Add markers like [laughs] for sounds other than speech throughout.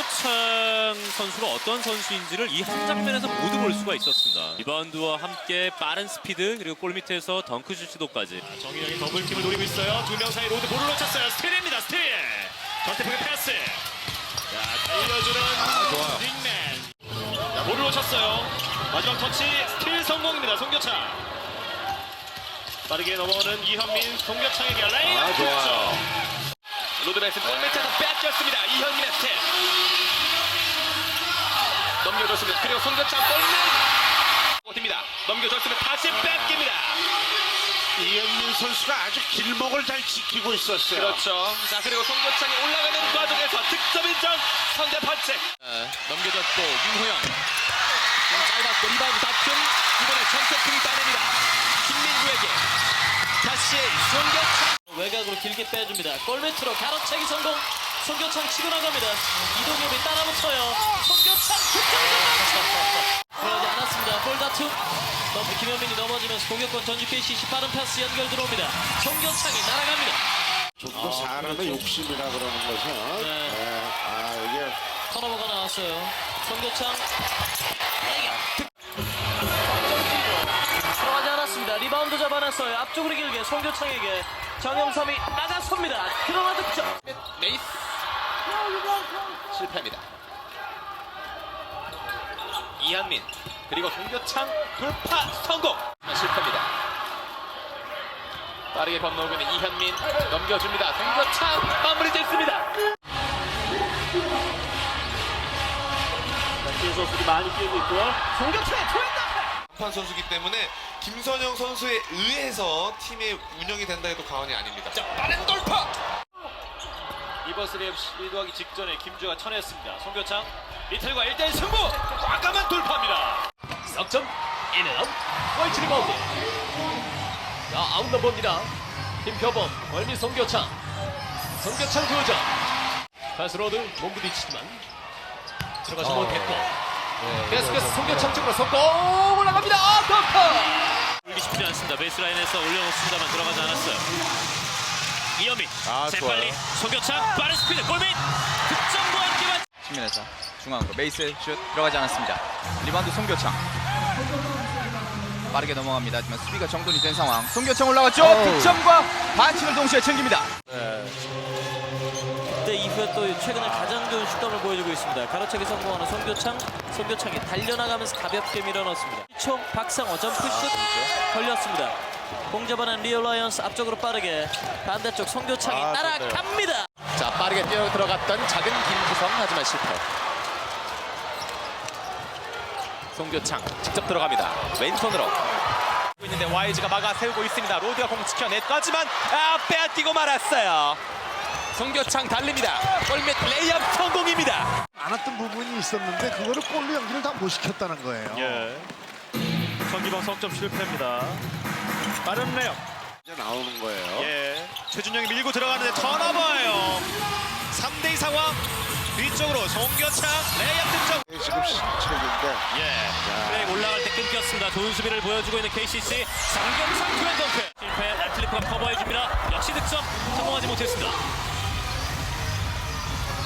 송교창 선수가 어떤 선수인지를 이 한 장면에서 모두 볼 수가 있었습니다. 리바운드와 함께 빠른 스피드 그리고 골 밑에서 덩크 슛 시도까지. 정인영이 더블팀을 노리고 있어요. 두 명 사이 로드 볼을 놓쳤어요. 스틸입니다. 스틸. 전태풍의 패스. 자, 달려주는 좋아요. 빅맨. 자, 볼을 놓쳤어요. 마지막 터치 스틸 성공입니다. 송교창. 빠르게 넘어오는 이현민, 송교창에게 레이업 아, 좋아요. 로드베스 골 밑에서 뺏겼습니다. 이현민의 스틸. 넘겨줬습니다. 그리고 송교창 골밑. 버팁니다. 넘겨줬으면 다시 뺏깁니다. 이현민 선수가 아주 길목을 잘 지키고 있었어요. 그렇죠. 자 그리고 송교창이 올라가는 과정에서 득점 인정 선제 펀치. 넘겨줬고 윤호영. 좀 짧았고 리바운드 닿든 이번에 전태풍이 따냅니다. 김민구에게 다시 송교창. 외곽으로 길게 빼줍니다. 골밑으로 가로채기 성공. 송교창 치고 나갑니다. 이동엽이 따라붙어요. 송교창 득점 그러지 않았습니다. 볼 다툼. 넘- 김현민이 넘어지면서 공격권 전주 KCC 빠른 패스 연결 들어옵니다. 송교창이 날아갑니다. 좀더 사람의 욕심이라 그러는 것은 네. 네. 아 이게 턴오버가 나왔어요. 송교창. 들어가지 않았습니다. 리바운드 잡아냈어요. 앞쪽으로 길게 송교창에게 정영삼이 나가섭니다. 그러나 득점. 메이스 실패입니다. 이한민 그리고 송교창 돌파 성공 실패입니다. 빠르게 건너오고 있는 이현민 넘겨줍니다. 송교창 마무리 짓습니다. 뒤에 선수들이 많이 뛰고 있고요. 송교창의 투앤더 판 선수기 때문에 김선영 선수에 의해서 팀의 운영이 된다 해도 과언이 아닙니다. 자, 빠른 돌파! 리버스랩 시도하기 직전에 김주가 쳐냈습니다. 송교창 리틀과 1대1 승부! 과감한 돌파입니다. 석점 인앤아웃 월치 리 바운드 자 아웃 넘버입니다. 김표범 월미 송교창 송교창 두점 패스로드 몸 부딪히지만 들어가지 못했고 계속해서 송교창 쪽으로 성공 올라갑니다. 아, 덩크! 울기 쉽지 않습니다. 베이스라인에서 올려놓습니다만 들어가지 않았어요. 이현민 아, 재빨리 송교창 빠른 스피드 골밑 득점과 함께만 측면에서 중앙으로 메이스 슛 들어가지 않았습니다. 리바운드 송교창. 빠르게 넘어갑니다. 하지만 수비가 정돈이 된 상황. 송교창 올라갔죠. 득점과 반칙을 동시에 챙깁니다. 그때 이후에 또 최근에 가장 좋은 슛감을 보여주고 있습니다. 가로채기 성공하는 송교창, 송교창이 달려나가면서 가볍게 밀어넣습니다. 총 박상호 점프슛 걸렸습니다. 공 잡아낸 리얼라이언스 앞쪽으로 빠르게 반대쪽 송교창이 따라갑니다. 자 빠르게 뛰어 들어갔던 작은 김주성 하지만 실패. 송교창 직접 들어갑니다. 왼손으로. 있는데 YG가 막아 세우고 있습니다. 로드가 공 지켜냈까지만 아 빼앗기고 말았어요. 송교창 달립니다. 골밑 레이업 성공입니다. 않았던 부분이 있었는데 그거를 골로 연기를 다 못 시켰다는 거예요. 예. 전기방 석점 실패입니다. 빠른 레이업. 이제 나오는 거예요. 예. 최준영이 밀고 들어가는데 턴오버예요. 3대2 상황. 뒤쪽으로 송교창 레이업 득점. 지금 실책인데 예. 플레이 올라갈 때 끊겼습니다. 좋은 수비를 보여주고 있는 KCC 장경상 투앤 덩크 실패 라틀리프가 커버해줍니다. 역시 득점 성공하지 못했습니다.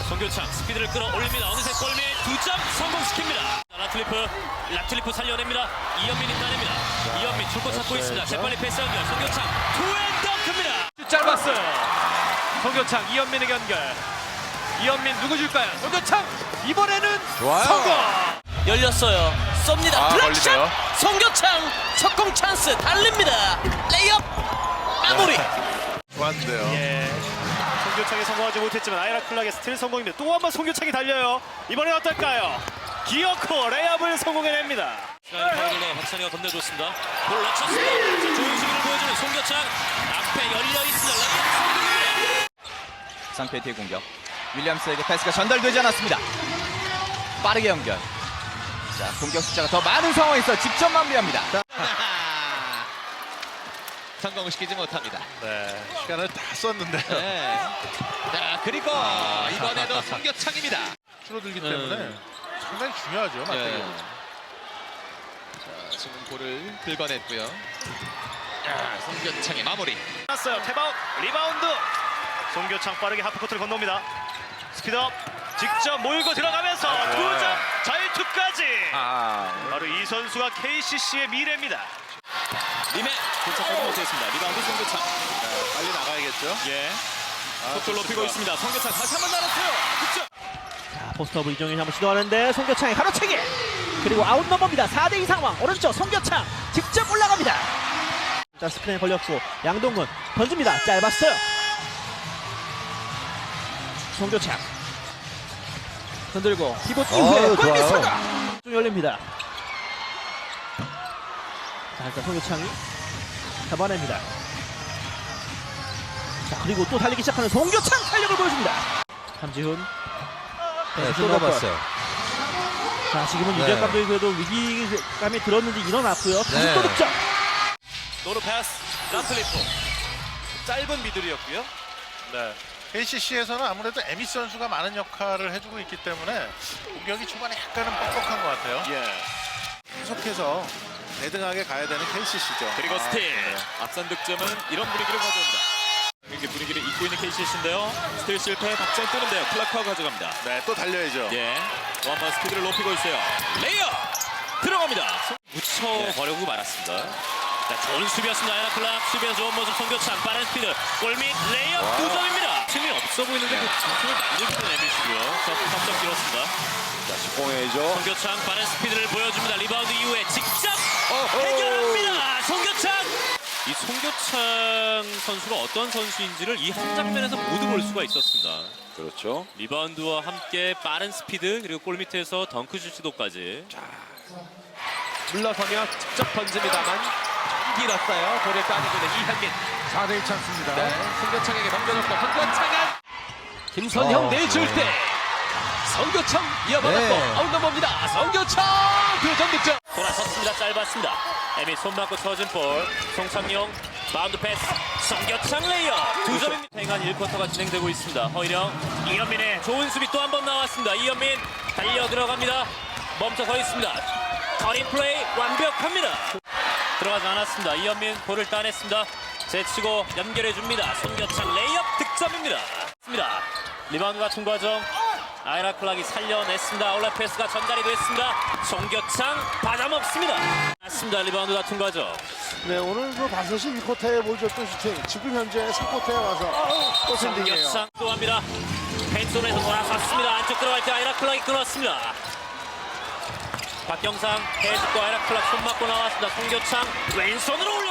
송교창 스피드를 끌어올립니다. 어느새 골밑 두점 성공시킵니다. 라틀리프 라틀리프 살려냅니다. 이현민이 따냅니다. 이현민 줄곧 찾고 있습니다. 재빨리 패스 연결 송교창 투앤 덩크입니다. 짧았어요. 송교창 이현민에게 연결. 이현민 누구 줄까요? 송교창 이번에는 좋아요. 성공. 열렸어요. 쏩니다. 아, 블락샷. 걸리네요. 송교창 첫 공 찬스 달립니다. 레이업 마무리. 좋았는데요. 예. 송교창이 성공하지 못했지만 아이라 클락의 스틸 성공입니다. 또 한 번 송교창이 달려요. 이번엔 어떨까요? 기어코 레이업을 성공해냅니다. 시간이 박찬희가 건네줬습니다. 볼 놓쳤습니다. 수비를 보여주는 송교창 앞에 열려 있습니다. 레이업 성공입니다. 상페이트의 공격. 윌리엄스에게 패스가 전달되지 않았습니다. 빠르게 연결. 자, 공격 숫자가 더 많은 상황에서 직접 마무리합니다. [laughs] 성공시키지 못합니다. 네. 시간을 다 썼는데요. 네. 자 그리고 이번에도 송교창입니다. 줄어들기 때문에 상당히 중요하죠. 예. 맞대결. 자, 지금 볼을 긁어냈고요. 자, 송교창의 마무리. 났어요. 태바운 리바운드. 송교창 빠르게 하프코트를 건너옵니다. 스피드업. 직접 몰고 들어가면서 두점 자유투까지. 아, 바로 이 선수가 KCC의 미래입니다. 림에 도착하지 못했습니다. 리바운드 송교창. 빨리 나가야겠죠. 예. 속도를 높이고 있습니다. 송교창 다시 한 번 날았어요. 득점. 자, 포스트업 이종현이 한번 시도하는데 송교창의 가로채기. 그리고 아웃 넘버입니다. 4대2 상황. 오른쪽 송교창 직접 올라갑니다. 자 스크린에 걸렸고 양동근 던집니다. 짧았어요. 송교창 흔들고 피봇 이후에 골밑 사가 좀 열립니다. 자 일단 송교창이 잡아냅니다. 자 그리고 또 달리기 시작하는 송교창 탄력을 보여줍니다. 함지훈 네, 또 넘었어요. 자, 지금은 유재학 감독이 그래도 위기감이 들었는지 일어났고요. 다시 또 득점. 노루 패스. 라틀리프. 짧은 미들이었고요. 네. KCC에서는 아무래도 에미스 선수가 많은 역할을 해주고 있기 때문에 공격이 초반에 약간은 뻑뻑한 것 같아요. 예. 계속해서 대등하게 가야 되는 KCC죠. 그리고 스틸. 앞선 득점은 이런 분위기를 가져옵니다. 이렇게 분위기를 잇고 있는 KCC인데요. 스틸 실패, 박정 뜨는데요. 클라크가 가져갑니다. 네, 또 달려야죠. 예. 원번 스피드를 높이고 있어요. 레이어 들어갑니다. 묻혀버리고 말았습니다. 자, 좋은 수비였습니다. 아이라 클락 수비에서 좋은 모습 송교창 빠른 스피드 골밑 레이업 두 점입니다. 힘이 없어 보이는데 그 중심을 만들기는 애매시고요. 자, 3점 길었습니다. 공해죠. 송교창 빠른 스피드를 보여줍니다. 리바운드 이후에 직접 해결합니다. 송교창. 이 송교창 선수가 어떤 선수인지를 이 한 장면에서 모두 볼 수가 있었습니다. 그렇죠. 리바운드와 함께 빠른 스피드 그리고 골 밑에서 덩크슛 시도까지. 물러서며 직접 던집니다만 길었어요. 볼을 따내고는 이현민. 4대1 찬스입니다. 네. 송교창에게 넘겨줬고 송교창은 김선형 내줄 때 성교창 이어받았고 네. 아웃 넘어입니다. 성교창 두점 득점. 돌아섰습니다. 짧았습니다. 에미 손 맞고 터진 볼. 송창용 마운드 패스. 송교창 레이어 두 점입니다. 행한 1쿼터가 진행되고 있습니다. 허일영 이현민의 좋은 수비 또 한 번 나왔습니다. 이현민 달려 들어갑니다. 멈춰 서 있습니다. 터닝 플레이 완벽합니다. 들어가지 않았습니다. 이현민 볼을 따냈습니다. 제치고 연결해 줍니다. 송교창 레이업 득점입니다. 리바운드 같은 과정. 아이라 클락이 살려냈습니다. 패스가 전달이 됐습니다. 송교창 받아먹습니다. 맞습니다. 리바운드 같은 과정. 네, 오늘 그 바셋이 1쿼터에 보여줬던 슈팅, 지금 현재 3쿼터에 와서 또 샌딩이에요. 송교창 또 합니다. 펜손에서 돌아섰습니다. 안쪽 들어갈 때 아이라 클락이 끊었습니다. 박경상 해주고 아이라 클락 손 맞고 나왔습니다. 송교창 왼손으로 올려